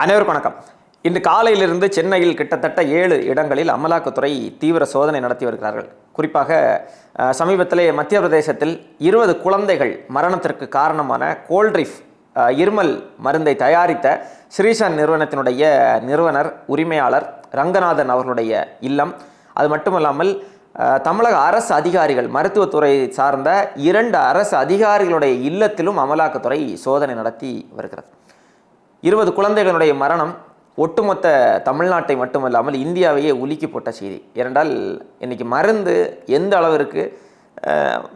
அனைவருக்கும் வணக்கம். இன்று காலையிலிருந்து சென்னையில் கிட்டத்தட்ட ஏழு இடங்களில் அமலாக்கத்துறை தீவிர சோதனை நடத்தி வருகிறார்கள். குறிப்பாக சமீபத்திலே மத்திய பிரதேசத்தில் இருபது குழந்தைகள் மரணத்திற்கு காரணமான கோல்ட்ரிஃப் இருமல் மருந்தை தயாரித்த ஸ்ரீசன் நிறுவனத்தினுடைய நிறுவனர் உரிமையாளர் ரங்கநாதன் அவர்களுடைய இல்லம். அது மட்டுமல்லாமல் தமிழக அரசு அதிகாரிகள் மருத்துவத்துறை சார்ந்த இரண்டு அரசு அதிகாரிகளுடைய இல்லத்திலும் அமலாக்கத்துறை சோதனை நடத்தி வருகிறது. இருபது குழந்தைகளுடைய மரணம் ஒட்டுமொத்த தமிழ்நாட்டை மட்டுமல்லாமல் இந்தியாவையே உலுக்கி போட்ட செய்தி. ஏனென்றால் இன்னைக்கு மருந்து எந்த அளவிற்கு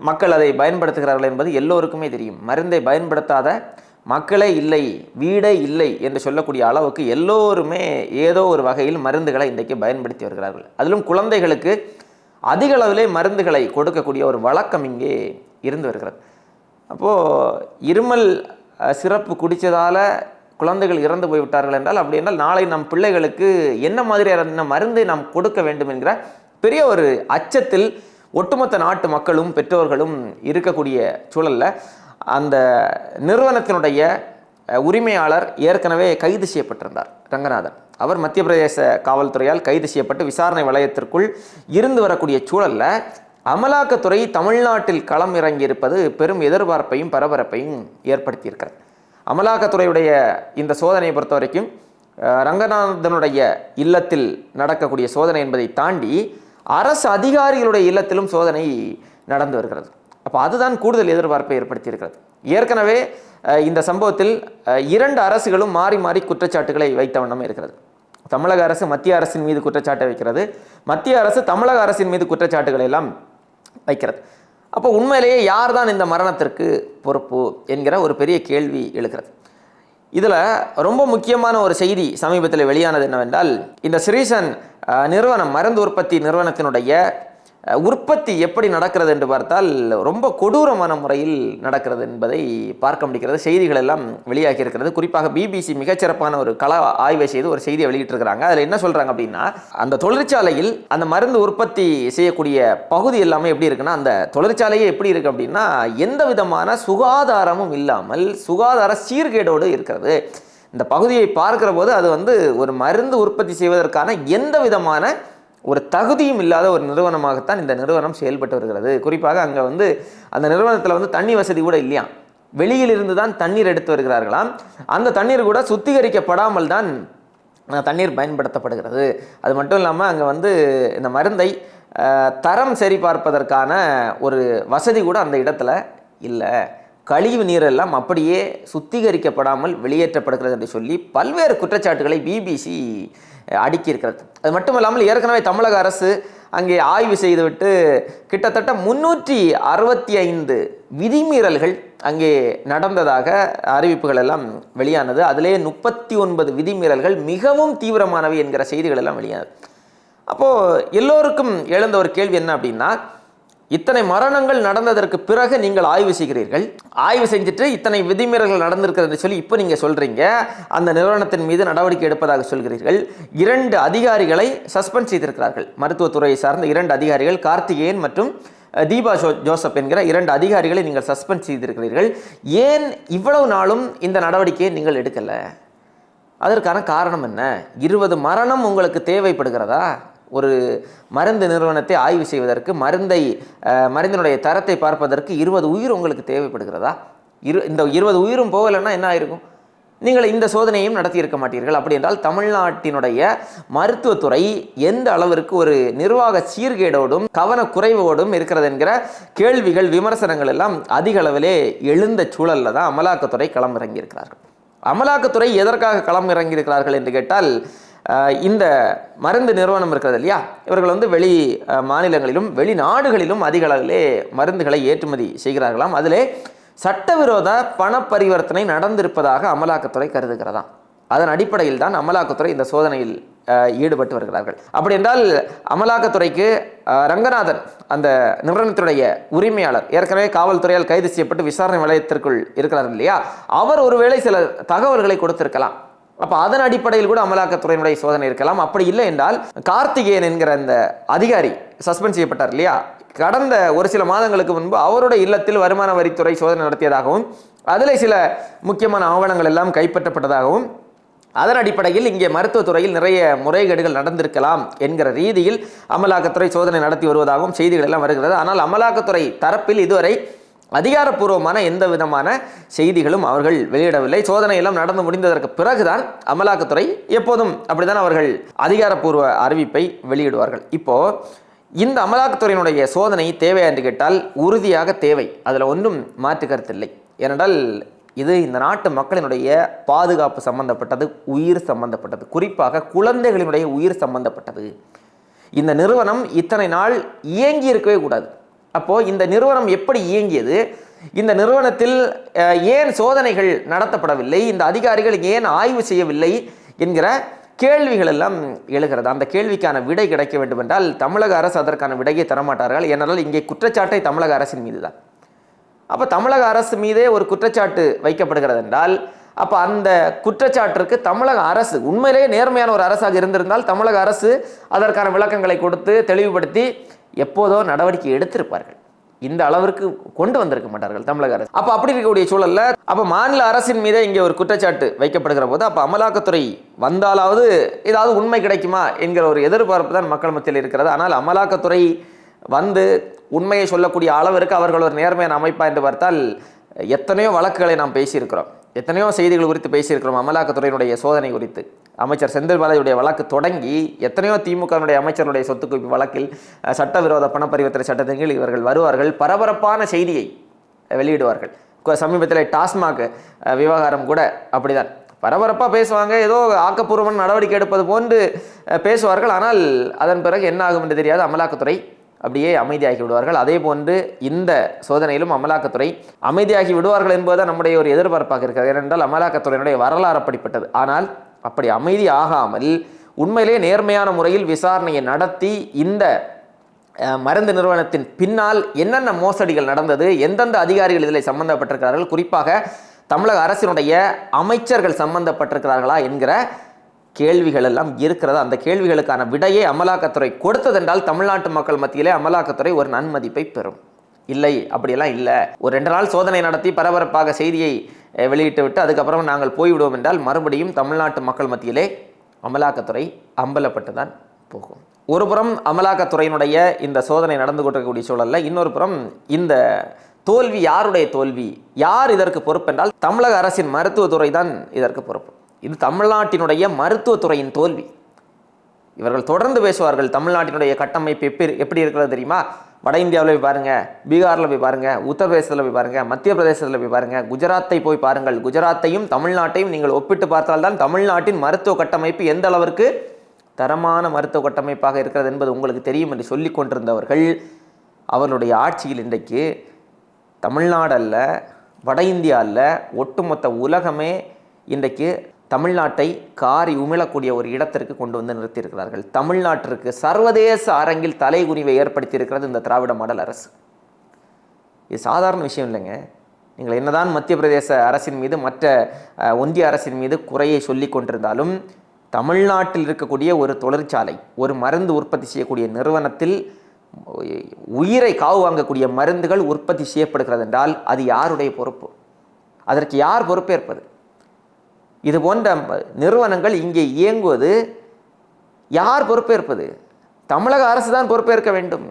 மக்கள் அதை பயன்படுத்துகிறார்கள் என்பது எல்லோருக்குமே தெரியும். மருந்தை பயன்படுத்தாத மக்களே இல்லை வீடே இல்லை என்று சொல்லக்கூடிய அளவுக்கு எல்லோருமே ஏதோ ஒரு வகையில் மருந்துகளை இன்றைக்கு பயன்படுத்தி வருகிறார்கள். அதிலும் குழந்தைகளுக்கு அதிக அளவிலே மருந்துகளை கொடுக்கக்கூடிய ஒரு வழக்கம் இங்கே இருந்து வருகிறது. அப்போது இருமல் சிறப்பு குடித்ததால் குழந்தைகள் இறந்து போய்விட்டார்கள் என்றால் அப்படி என்றால் நாளை நம் பிள்ளைகளுக்கு என்ன மாதிரியான மருந்தை நாம் கொடுக்க வேண்டும் என்கிற பெரிய ஒரு அச்சத்தில் ஒட்டுமொத்த நாட்டு மக்களும் பெற்றோர்களும் இருக்கக்கூடிய சூழல்ல அந்த நிறுவனத்தினுடைய உரிமையாளர் ஏற்கனவே கைது செய்யப்பட்டிருந்தார் ரங்கநாதன். அவர் மத்திய பிரதேச காவல்துறையால் கைது செய்யப்பட்டு விசாரணை வளையத்திற்குள் இருந்து வரக்கூடிய சூழல்ல அமலாக்கத்துறை தமிழ்நாட்டில் களம் இறங்கியிருப்பது பெரும் எதிர்பார்ப்பையும் பரபரப்பையும் ஏற்படுத்தியிருக்கிறது. அமலாக்கத்துறையுடைய இந்த சோதனையை பொறுத்த வரைக்கும் ரங்கநாதனுடைய இல்லத்தில் நடக்கக்கூடிய சோதனை என்பதை தாண்டி அரசு அதிகாரிகளுடைய இல்லத்திலும் சோதனை நடந்து வருகிறது. அப்போ அதுதான் கூடுதல் எதிர்பார்ப்பை ஏற்படுத்தியிருக்கிறது. ஏற்கனவே இந்த சம்பவத்தில் இரண்டு அரசுகளும் மாறி மாறி குற்றச்சாட்டுகளை வைத்த வண்ணம் இருக்கிறது. தமிழக அரசு மத்திய அரசின் மீது குற்றச்சாட்டை வைக்கிறது. மத்திய அரசு தமிழக அரசின் மீது குற்றச்சாட்டுகளை எல்லாம் வைக்கிறது. அப்போ உண்மையிலேயே யார் தான் இந்த மரணத்திற்கு பொறுப்பு என்கிற ஒரு பெரிய கேள்வி எழுகிறது. இதில் ரொம்ப முக்கியமான ஒரு செய்தி சமீபத்தில் வெளியானது என்னவென்றால் இந்த சிரீசன் நிறுவனம் மருந்து உற்பத்தி நிறுவனத்தினுடைய உற்பத்தி எப்படி நடக்கிறது என்று பார்த்தால் ரொம்ப கொடூரமான முறையில் நடக்கிறது என்பதை பார்க்க முடிகிறது. செய்திகள் எல்லாம் வெளியாகி இருக்கிறது. குறிப்பாக பிபிசி மிகச்சிறப்பான ஒரு கல ஆய்வை செய்து ஒரு செய்தியை வெளியிட்டிருக்கிறாங்க. அதில் என்ன சொல்கிறாங்க அப்படின்னா அந்த தொழிற்சாலையில் அந்த மருந்து உற்பத்தி செய்யக்கூடிய பகுதி எல்லாமே எப்படி இருக்குன்னா அந்த தொழிற்சாலையே எப்படி இருக்குது அப்படின்னா எந்த விதமான சுகாதாரமும் இல்லாமல் சுகாதார சீர்கேடோடு இருக்கிறது. இந்த பகுதியை பார்க்கிற போது அது வந்து ஒரு மருந்து உற்பத்தி செய்வதற்கான எந்த விதமான ஒரு தகுதியும் இல்லாத ஒரு நிறுவனமாகத்தான் இந்த நிறுவனம் செயல்பட்டு வருகிறது. குறிப்பாக அங்கே வந்து அந்த நிறுவனத்தில் வந்து தண்ணி வசதி கூட இல்லையா? வெளியில் இருந்து தான் தண்ணீர் எடுத்து வருகிறார்களாம். அந்த தண்ணீர் கூட சுத்திகரிக்கப்படாமல் தான் தண்ணீர் பயன்படுத்தப்படுகிறது. அது மட்டும் இல்லாமல் அங்கே வந்து இந்த மருந்தை தரம் சரி பார்ப்பதற்கான ஒரு வசதி கூட அந்த இடத்துல இல்லை. கழிவு நீரெல்லாம் அப்படியே சுத்திகரிக்கப்படாமல் வெளியேற்றப்படுகிறது என்று சொல்லி பல்வேறு குற்றச்சாட்டுகளை பிபிசி அடுக்கியிருக்கிறது. அது மட்டும் இல்லாமல் ஏற்கனவே தமிழக அரசு அங்கே ஆய்வு செய்துவிட்டு கிட்டத்தட்ட முன்னூற்றி அறுபத்தி ஐந்து விதிமீறல்கள் அங்கே நடந்ததாக அறிவிப்புகள் எல்லாம் வெளியானது. அதிலே முப்பத்தி ஒன்பது விதிமீறல்கள் மிகவும் தீவிரமானவை என்கிற செய்திகள் எல்லாம் வெளியானது. அப்போது எல்லோருக்கும் எழுந்த ஒரு கேள்வி என்ன அப்படின்னா இத்தனை மரணங்கள் நடந்ததற்கு பிறகு நீங்கள் ஆய்வு செய்கிறீர்கள். ஆய்வு செஞ்சுட்டு இத்தனை விதிமீறல்கள் நடந்திருக்கிறது சொல்லி இப்போ நீங்கள் சொல்கிறீங்க அந்த நிறுவனத்தின் மீது நடவடிக்கை எடுப்பதாக சொல்கிறீர்கள். இரண்டு அதிகாரிகளை சஸ்பெண்ட் செய்திருக்கிறார்கள். மருத்துவத்துறையை சார்ந்த இரண்டு அதிகாரிகள் கார்த்திகேயன் மற்றும் தீபா ஜோ ஜோசப் என்கிற இரண்டு அதிகாரிகளை நீங்கள் சஸ்பெண்ட் செய்திருக்கிறீர்கள். ஏன் இவ்வளவு நாளும் இந்த நடவடிக்கையை நீங்கள் எடுக்கலை? அதற்கான காரணம் என்ன? இருபது மரணம் உங்களுக்கு தேவைப்படுகிறதா? ஒரு மருந்து நிறுவனத்தை ஆய்வு செய்வதற்கு மருந்தை மருந்தினுடைய தரத்தை பார்ப்பதற்கு இருபது உயிர் உங்களுக்கு தேவைப்படுகிறதா? இரு இந்த இருபது உயிரும் போகலைன்னா என்ன ஆயிருக்கும்? நீங்கள் இந்த சோதனையும் நடத்தியிருக்க மாட்டீர்கள். அப்படி என்றால் தமிழ்நாட்டினுடைய மருத்துவத்துறை எந்த அளவிற்கு ஒரு நிர்வாக சீர்கேடோடும் கவனக்குறைவோடும் இருக்கிறது என்கிற கேள்விகள் விமர்சனங்கள் எல்லாம் அதிக அளவிலே எழுந்த சூழல்ல தான் அமலாக்கத்துறை களமிறங்கியிருக்கிறார்கள். அமலாக்கத்துறை எதற்காக களம் இறங்கியிருக்கிறார்கள் என்று கேட்டால் இந்த மருந்து நிறுவனம் இருக்கிறது இல்லையா? இவர்கள் வந்து வெளி மாநிலங்களிலும் வெளிநாடுகளிலும் அதிக அளவிலே மருந்துகளை ஏற்றுமதி செய்கிறார்களாம். அதிலே சட்டவிரோத பண பரிவர்த்தனை நடந்திருப்பதாக அமலாக்கத்துறை கருதுகிறதாம். அதன் அடிப்படையில் தான் அமலாக்கத்துறை இந்த சோதனையில் ஈடுபட்டு வருகிறார்கள். அப்படி என்றால் அமலாக்கத்துறைக்கு ரங்கநாதன் அந்த நிறுவனத்துடைய உரிமையாளர் ஏற்கனவே காவல்துறையால் கைது செய்யப்பட்டு விசாரணை வளையத்திற்குள் இருக்கிறார் இல்லையா? அவர் ஒருவேளை சில தகவல்களை கொடுத்திருக்கலாம். அப்போ அதன் அடிப்படையில் கூட அமலாக்கத்துறையினுடைய சோதனை இருக்கலாம். அப்படி இல்லை என்றால் கார்த்திகேயன் என்கிற அந்த அதிகாரி சஸ்பெண்ட் செய்யப்பட்டார் இல்லையா? கடந்த ஒரு சில மாதங்களுக்கு முன்பு அவருடைய இல்லத்தில் வருமான வரித்துறை சோதனை நடத்தியதாகவும் அதில் சில முக்கியமான ஆவணங்கள் எல்லாம் கைப்பற்றப்பட்டதாகவும் அதன் அடிப்படையில் இங்கே மருத்துவத்துறையில் நிறைய முறைகேடுகள் நடந்திருக்கலாம் என்கிற ரீதியில் அமலாக்கத்துறை சோதனை நடத்தி வருவதாகவும் செய்திகள் எல்லாம் வருகிறது. ஆனால் அமலாக்கத்துறை தரப்பில் இதுவரை அதிகாரப்பூர்வமான எந்த விதமான செய்திகளும் அவர்கள் வெளியிடவில்லை. சோதனை எல்லாம் நடந்து முடிந்ததற்கு பிறகுதான் அமலாக்கத்துறை எப்போதும் அப்படிதான் அவர்கள் அதிகாரப்பூர்வ அறிவிப்பை வெளியிடுவார்கள். இப்போ இந்த அமலாக்கத்துறையினுடைய சோதனை தேவையா என்று கேட்டால் உறுதியாக தேவை. அதில் ஒன்றும் மாற்று கருத்தில்லை ஏனென்றால் இது இந்த நாட்டு மக்களினுடைய பாதுகாப்பு சம்பந்தப்பட்டது உயிர் சம்பந்தப்பட்டது. குறிப்பாக குழந்தைகளினுடைய உயிர் சம்பந்தப்பட்டது. இந்த நிறுவனம் இத்தனை நாள் இயங்கி இருக்கவே கூடாது. அப்போது இந்த நிறுவனம் எப்படி இயங்கியது? இந்த நிறுவனத்தில் ஏன் சோதனைகள் நடத்தப்படவில்லை? இந்த அதிகாரிகள் ஏன் ஆய்வு செய்யவில்லை? என்கிற கேள்விகள் எல்லாம் எழுகிறது. அந்த கேள்விக்கான விடை கிடைக்க வேண்டும் என்றால் தமிழக அரசு அதற்கான விடையை தரமாட்டார்கள். ஏனென்றால் இங்கே குற்றச்சாட்டை தமிழக அரசின் மீது தான் அப்போ தமிழக அரசு மீதே ஒரு குற்றச்சாட்டு வைக்கப்படுகிறது என்றால் அப்போ அந்த குற்றச்சாட்டிற்கு தமிழக அரசு உண்மையிலேயே நேர்மையான ஒரு அரசாக இருந்திருந்தால் தமிழக அரசு அதற்கான விளக்கங்களை கொடுத்து தெளிவுபடுத்தி எப்போதோ நடவடிக்கை எடுத்திருப்பார்கள். இந்த அளவிற்கு கொண்டு வந்திருக்க மாட்டார்கள் தமிழக அரசு. அப்போ அப்படி இருக்கக்கூடிய சூழல்ல அப்போ மாநில அரசின் மீதே இங்கே ஒரு குற்றச்சாட்டு வைக்கப்படுகிற போது அப்போ அமலாக்கத்துறை வந்தாலாவது ஏதாவது உண்மை கிடைக்குமா என்கிற ஒரு எதிர்பார்ப்பு தான் மக்கள் மத்தியில் இருக்கிறது. ஆனால் அமலாக்கத்துறை வந்து உண்மையை சொல்லக்கூடிய அளவிற்கு அவர்கள் ஒரு நேர்மையான அமைப்பா என்று பார்த்தால் எத்தனையோ வழக்குகளை நாம் பேசியிருக்கிறோம். எத்தனையோ செய்திகள் குறித்து பேசியிருக்கிறோம் அமலாக்கத்துறையினுடைய சோதனை குறித்து. அமைச்சர் செந்தில் பாலாஜியுடைய வழக்கு தொடங்கி எத்தனையோ திமுகவினுடைய அமைச்சருடைய சொத்து குவிப்பு வழக்கில் சட்டவிரோத பண பரிவர்த்தனை சட்டத்தின் கீழ் இவர்கள் வருவார்கள். பரபரப்பான செய்தியை வெளியிடுவார்கள். சமீபத்தில் டாஸ்மாக் விவகாரம் கூட அப்படிதான். பரபரப்பாக பேசுவாங்க. ஏதோ ஆக்கப்பூர்வமான நடவடிக்கை எடுப்பது போன்று பேசுவார்கள். ஆனால் அதன் பிறகு என்ன ஆகும் என்று தெரியாது. அமலாக்கத்துறை அப்படியே அமைதியாகி விடுவார்கள். அதே போன்று இந்த சோதனையிலும் அமலாக்கத்துறை அமைதியாகி விடுவார்கள் என்பதுதான் நம்முடைய ஒரு எதிர்பார்ப்பாக இருக்கிறது. ஏனென்றால் அமலாக்கத்துறையினுடைய வரலாறு அப்படிப்பட்டது. ஆனால் அப்படி அமைதி ஆகாமல் உண்மையிலே நேர்மையான முறையில் விசாரணையை நடத்தி இந்த மருந்து நிறுவனத்தின் பின்னால் என்னென்ன மோசடிகள் நடந்தது எந்தெந்த அதிகாரிகள் இதில் சம்பந்தப்பட்டிருக்கிறார்கள் குறிப்பாக தமிழக அரசினுடைய அமைச்சர்கள் சம்பந்தப்பட்டிருக்கிறார்களா என்கிற கேள்விகள் எல்லாம் இருக்கிறது? அந்த கேள்விகளுக்கான விடையை அமலாக்கத்துறை கொடுத்ததென்றால் தமிழ்நாட்டு மக்கள் மத்தியிலே அமலாக்கத்துறை ஒரு நன்மதிப்பை பெறும். இல்லை அப்படியெல்லாம் இல்லை. ஒரு ரெண்டு நாள் சோதனை நடத்தி பரபரப்பாக செய்தியை வெளியிட்டு விட்டு அதுக்கப்புறம் நாங்கள் போய்விடுவோம் என்றால் மறுபடியும் தமிழ்நாட்டு மக்கள் மத்தியிலே அமலாக்கத்துறை அம்பலப்பட்டு தான் போகும். ஒரு புறம் அமலாக்கத்துறையினுடைய இந்த சோதனை நடந்து கொண்டிருக்கக்கூடிய சூழல்ல இன்னொரு புறம் இந்த தோல்வி யாருடைய தோல்வி? யார் இதற்கு பொறுப்பென்றால் தமிழக அரசின் மருத்துவத்துறை தான் இதற்கு பொறுப்பு. இது தமிழ்நாட்டினுடைய மருத்துவத்துறையின் தோல்வி. இவர்கள் தொடர்ந்து பேசுவார்கள் தமிழ்நாட்டினுடைய கட்டமைப்பு எப்படி எப்படி இருக்கிறது தெரியுமா? வட இந்தியாவில் போய் பாருங்கள் பீகாரில் போய் பாருங்கள் உத்தரப்பிரதேசத்தில் போய் பாருங்கள் மத்திய பிரதேசத்தில் போய் பாருங்கள் குஜராத்தை போய் பாருங்கள். குஜராத்தையும் தமிழ்நாட்டையும் நீங்கள் ஒப்பிட்டு பார்த்தால்தான் தமிழ்நாட்டின் மருத்துவ கட்டமைப்பு எந்த அளவிற்கு தரமான மருத்துவ கட்டமைப்பாக இருக்கிறது என்பது உங்களுக்கு தெரியும் என்று சொல்லி கொண்டிருந்தவர்கள். அவர்களுடைய ஆட்சியில் இன்றைக்கு தமிழ்நாடு அல்ல வட இந்தியா அல்ல ஒட்டுமொத்த உலகமே இன்றைக்கு தமிழ்நாட்டை காரி உமிழக்கூடிய ஒரு இடத்திற்கு கொண்டு வந்து நிறுத்தியிருக்கிறார்கள். தமிழ்நாட்டிற்கு சர்வதேச அரங்கில் தலைகுனிவை ஏற்படுத்தியிருக்கிறது இந்த திராவிட மாடல் அரசு. இது சாதாரண விஷயம் இல்லைங்க. நீங்கள் என்னதான் மத்திய பிரதேச அரசின் மீது மற்ற ஒந்திய ஒன்றிய அரசின் மீது குறையை சொல்லி கொண்டிருந்தாலும் தமிழ்நாட்டில் இருக்கக்கூடிய ஒரு தொழிற்சாலை ஒரு மருந்து உற்பத்தி செய்யக்கூடிய நிறுவனத்தில் உயிரை காவு வாங்கக்கூடிய மருந்துகள் உற்பத்தி செய்யப்படுகிறது என்றால் அது யாருடைய பொறுப்பு? அதற்கு யார் பொறுப்பேற்பது? இது போன்ற நிறுவனங்கள் இங்கே இயங்குவது யார் பொறுப்பேற்பது? தமிழக அரசு தான் பொறுப்பேற்க வேண்டும்.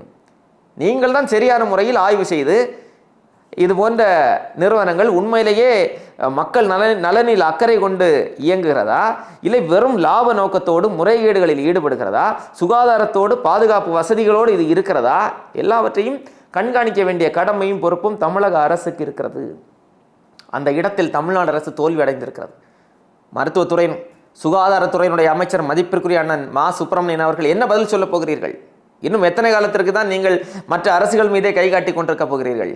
நீங்கள் தான் சரியான முறையில் ஆய்வு செய்து இது போன்ற நிறுவனங்கள் உண்மையிலேயே மக்கள் நலன் நலனில் அக்கறை கொண்டு இயங்குகிறதா? இல்லை வெறும் லாப நோக்கத்தோடு முறைகேடுகளில் ஈடுபடுகிறதா? சுகாதாரத்தோடு பாதுகாப்பு வசதிகளோடு இது இருக்கிறதா? எல்லாவற்றையும் கண்காணிக்க வேண்டிய கடமையும் பொறுப்பும் தமிழக அரசுக்கு இருக்கிறது. அந்த இடத்தில் தமிழ்நாடு அரசு தோல்வி அடைந்திருக்கிறது மருத்துவத்துறையின் சுகாதாரத்துறையினுடைய அமைச்சர் மதிப்பிற்குரிய அண்ணன் மா. சுப்பிரமணியன் அவர்கள் என்ன பதில் சொல்லப் போகிறீர்கள்? இன்னும் எத்தனை காலத்திற்கு தான் நீங்கள் மற்ற அரசுகள் மீதே கை காட்டி கொண்டிருக்க போகிறீர்கள்?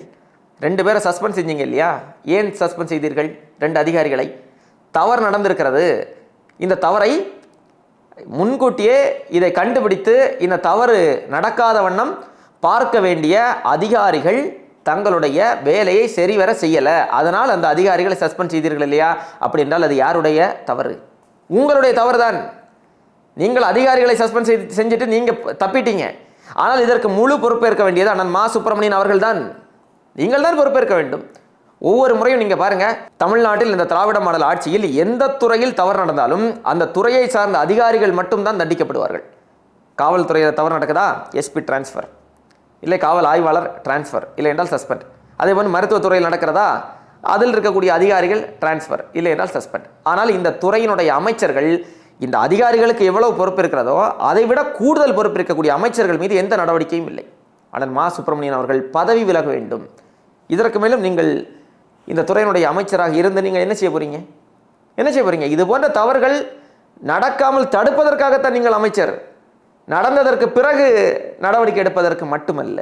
ரெண்டு பேரை சஸ்பெண்ட் செஞ்சீங்க இல்லையா? ஏன் சஸ்பெண்ட் செய்தீர்கள்? ரெண்டு அதிகாரிகளை. தவறு நடந்திருக்கிறது. இந்த தவறை முன்கூட்டியே இதை கண்டுபிடித்து இந்த தவறு நடக்காத வண்ணம் பார்க்க வேண்டிய அதிகாரிகள் தங்களுடைய வேலையை சரிவர செய்யலை. அதனால் அந்த அதிகாரிகளை சஸ்பெண்ட் செய்தீர்கள் இல்லையா? அப்படி என்றால் அது யாருடைய தவறு? உங்களுடைய தவறு தான் நீங்கள் அதிகாரிகளை சஸ்பெண்ட் செய்து செஞ்சுட்டு நீங்கள் தப்பிட்டீங்க. ஆனால் இதற்கு முழு பொறுப்பேற்க வேண்டியது அண்ணன் மா சுப்பிரமணியன் அவர்கள் தான் நீங்கள் தான் பொறுப்பேற்க வேண்டும். ஒவ்வொரு முறையும் நீங்கள் பாருங்கள் தமிழ்நாட்டில் இந்த திராவிட மாடல் ஆட்சியில் எந்த துறையில் தவறு நடந்தாலும் அந்த துறையை சார்ந்த அதிகாரிகள் மட்டும்தான் தண்டிக்கப்படுவார்கள். காவல்துறையில் தவறு நடக்குதா? SP transfer. இல்லை காவல் ஆய்வாளர் டிரான்ஸ்ஃபர் இல்லை என்றால் சஸ்பெண்ட் அதே போல் மருத்துவத்துறையில் நடக்கிறதா? அதில் இருக்கக்கூடிய அதிகாரிகள் டிரான்ஸ்ஃபர் இல்லை என்றால் சஸ்பெண்ட் ஆனால் இந்த துறையினுடைய அமைச்சர்கள் இந்த அதிகாரிகளுக்கு எவ்வளவு பொறுப்பு இருக்கிறதோ அதை விட கூடுதல் பொறுப்பு இருக்கக்கூடிய அமைச்சர்கள் மீது எந்த நடவடிக்கையும் இல்லை. ஆனால் மா சுப்பிரமணியன் அவர்கள் பதவி விலக வேண்டும். இதற்கு மேலும் நீங்கள் இந்த துறையினுடைய அமைச்சராக இருந்து நீங்கள் என்ன செய்ய போகிறீங்க என்ன செய்ய போகிறீங்க இது போன்ற தவறுகள் நடக்காமல் தடுப்பதற்காகத்தான் நீங்கள் அமைச்சர். நடந்ததற்கு பிறகு நடவடிக்கை எடுப்பதற்கு மட்டுமல்ல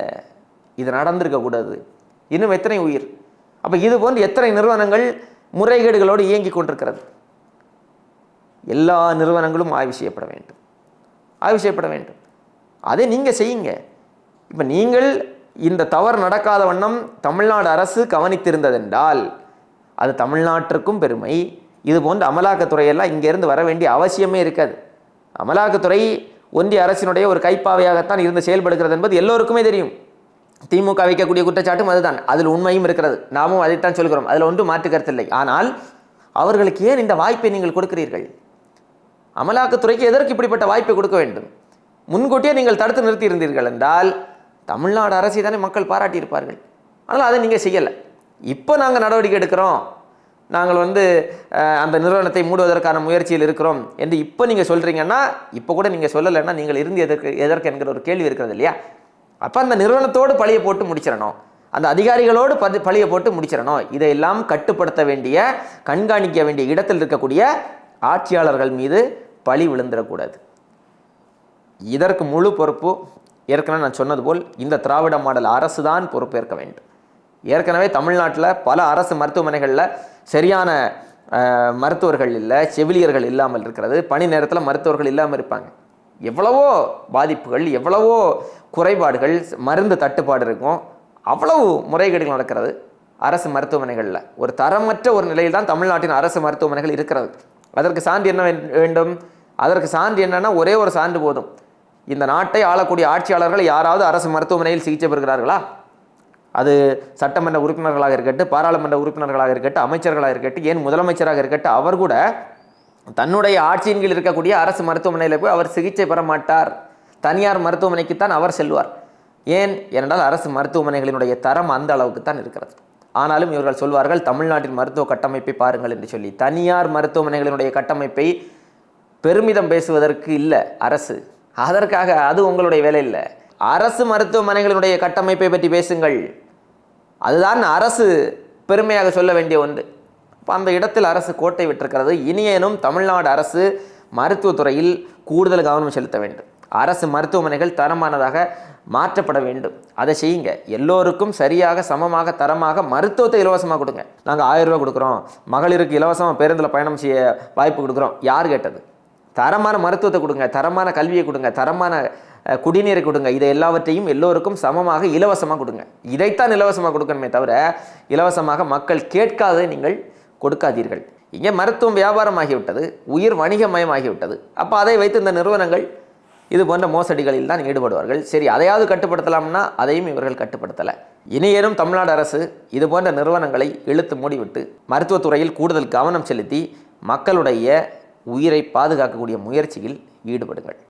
இது நடந்திருக்க கூடாது. இன்னும் எத்தனை உயிர்? அப்போ இது போன்று எத்தனை நிறுவனங்கள் முறைகேடுகளோடு இயங்கி கொண்டிருக்கிறது? எல்லா நிறுவனங்களும் ஆய்வு செய்யப்பட வேண்டும். ஆய்வு செய்யப்பட வேண்டும். அதை நீங்கள் செய்யுங்க. இப்போ நீங்கள் இந்த தவறு நடக்காத வண்ணம் தமிழ்நாடு அரசு கவனித்திருந்ததென்றால் அது தமிழ்நாட்டிற்கும் பெருமை. இது போன்ற அமலாக்கத்துறையெல்லாம் இங்கேருந்து வர வேண்டிய அவசியமே இருக்காது. அமலாக்கத்துறை ஒன்றிய அரசினுடைய ஒரு கைப்பாவையாகத்தான் இருந்து செயல்படுகிறது என்பது எல்லோருக்குமே தெரியும். திமுக வைக்கக்கூடிய குற்றச்சாட்டும் அதுதான். அதில் உண்மையும் இருக்கிறது. நாமும் அதைத்தான் சொல்கிறோம். அதில் ஒன்றும் மாற்று கருத்தில்லை ஆனால் அவர்களுக்கு ஏன் இந்த வாய்ப்பை நீங்கள் கொடுக்கிறீர்கள்? அமலாக்கத்துறைக்கு எதற்கு இப்படிப்பட்ட வாய்ப்பை கொடுக்க வேண்டும்? முன்கூட்டியே நீங்கள் தடுத்து நிறுத்தி இருந்தீர்கள் என்றால் தமிழ்நாடு அரசை தானே மக்கள் பாராட்டியிருப்பார்கள். ஆனால் அதை நீங்கள் செய்யலை. இப்போ நாங்கள் நடவடிக்கை எடுக்கிறோம். நாங்கள் வந்து அந்த நிறுவனத்தை மூடுவதற்கான முயற்சியில் இருக்கிறோம் என்று இப்போ நீங்கள் சொல்கிறீங்கன்னா இப்போ கூட நீங்கள் சொல்லலைன்னா நீங்கள் இருந்து எதற்கு எதற்கு என்கிற ஒரு கேள்வி இருக்கிறது இல்லையா? அப்போ அந்த நிறுவனத்தோடு பழியை போட்டு முடிச்சிடணும். அந்த அதிகாரிகளோடு பதி பழியை போட்டு முடிச்சிடணும். இதையெல்லாம் கட்டுப்படுத்த வேண்டிய கண்காணிக்க வேண்டிய இடத்தில் இருக்கக்கூடிய ஆட்சியாளர்கள் மீது பழி விழுந்துடக்கூடாது. இதற்கு முழு பொறுப்பு ஏற்கனவே நான் சொன்னது போல் இந்த திராவிட மாடல் அரசு தான் பொறுப்பேற்க வேண்டும். ஏற்கனவே தமிழ்நாட்டில் பல அரசு மருத்துவமனைகளில் சரியான மருத்துவர்கள் இல்லை செவிலியர்கள் இல்லாமல் இருக்கிறது. பணி நேரத்தில் மருத்துவர்கள் இல்லாமல் இருப்பாங்க. எவ்வளவோ பாதிப்புகள் எவ்வளவோ குறைபாடுகள் மருந்து தட்டுப்பாடு இருக்கும். அவ்வளவு முறைகேடுகள் நடக்கிறது அரசு மருத்துவமனைகளில். ஒரு தரமற்ற ஒரு நிலையில் தான் தமிழ்நாட்டின் அரசு மருத்துவமனைகள் இருக்கிறது. அதற்கு சான்று என்ன வேண்டும்? அதற்கு சான்று என்னன்னா ஒரே ஒரு சான்று போதும். இந்த நாட்டை ஆளக்கூடிய ஆட்சியாளர்கள் யாராவது அரசு மருத்துவமனையில் சிகிச்சை பெறுகிறார்களா? அது சட்டமன்ற உறுப்பினர்களாக இருக்கட்டும் பாராளுமன்ற உறுப்பினர்களாக இருக்கட்டும் அமைச்சர்களாக இருக்கட்டும் ஏன் முதலமைச்சராக இருக்கட்டும் அவர் கூட தன்னுடைய ஆட்சியின் கீழ் இருக்கக்கூடிய அரசு மருத்துவமனையில் போய் அவர் சிகிச்சை பெற மாட்டார். தனியார் மருத்துவமனைக்குத்தான் அவர் செல்வார். ஏன்? ஏனென்றால் அரசு மருத்துவமனைகளினுடைய தரம் அந்த அளவுக்கு தான் இருக்கிறது. ஆனாலும் இவர்கள் சொல்வார்கள் தமிழ்நாட்டின் மருத்துவ கட்டமைப்பை பாருங்கள் என்று சொல்லி. தனியார் மருத்துவமனைகளினுடைய கட்டமைப்பை பெருமிதம் பேசுவதற்கு இல்லை அரசு. அதற்காக அது உங்களுடைய வேலை இல்லை. அரசு மருத்துவமனைகளினுடைய கட்டமைப்பை பற்றி பேசுங்கள். அதுதான் அரசு பெருமையாக சொல்ல வேண்டிய ஒன்று. இப்போ அந்த இடத்தில் அரசு கோட்டை விட்டிருக்கிறது. இனியேனும் தமிழ்நாடு அரசு மருத்துவத்துறையில் கூடுதல் கவனம் செலுத்த வேண்டும். அரசு மருத்துவமனைகள் தரமானதாக மாற்றப்பட வேண்டும். அதை செய்யுங்க. எல்லோருக்கும் சரியாக சமமாக தரமாக மருத்துவத்தை இலவசமாக கொடுங்க. நாங்கள் ஆயிரம் ரூபா கொடுக்குறோம். மகளிருக்கு இலவசமாக பேருந்தில் பயணம் செய்ய வாய்ப்பு கொடுக்குறோம். யார் கேட்டது? தரமான மருத்துவத்தை கொடுங்க. தரமான கல்வியை கொடுங்க. தரமான குடிநீரை கொடுங்க. இதை எல்லாவற்றையும் எல்லோருக்கும் சமமாக இலவசமாக கொடுங்க. இதைத்தான் இலவசமாக கொடுக்கணுமே தவிர இலவசமாக மக்கள் கேட்காததை நீங்கள் கொடுக்காதீர்கள். இங்கே மருத்துவம் வியாபாரமாகிவிட்டது உயிர் வணிகமயமாகிவிட்டது. அப்போ அதை வைத்து இந்த நிறுவனங்கள் இது போன்ற மோசடிகளில் தான் ஈடுபடுவார்கள். சரி அதையாவது கட்டுப்படுத்தலாம்னா அதையும் இவர்கள் கட்டுப்படுத்தலை. இனியேனும் தமிழ்நாடு அரசு இது போன்ற நிறுவனங்களை இழுத்து மூடிவிட்டு மருத்துவத்துறையில் கூடுதல் கவனம் செலுத்தி மக்களுடைய உயிரை பாதுகாக்கக்கூடிய முயற்சியில் ஈடுபடுங்கள்.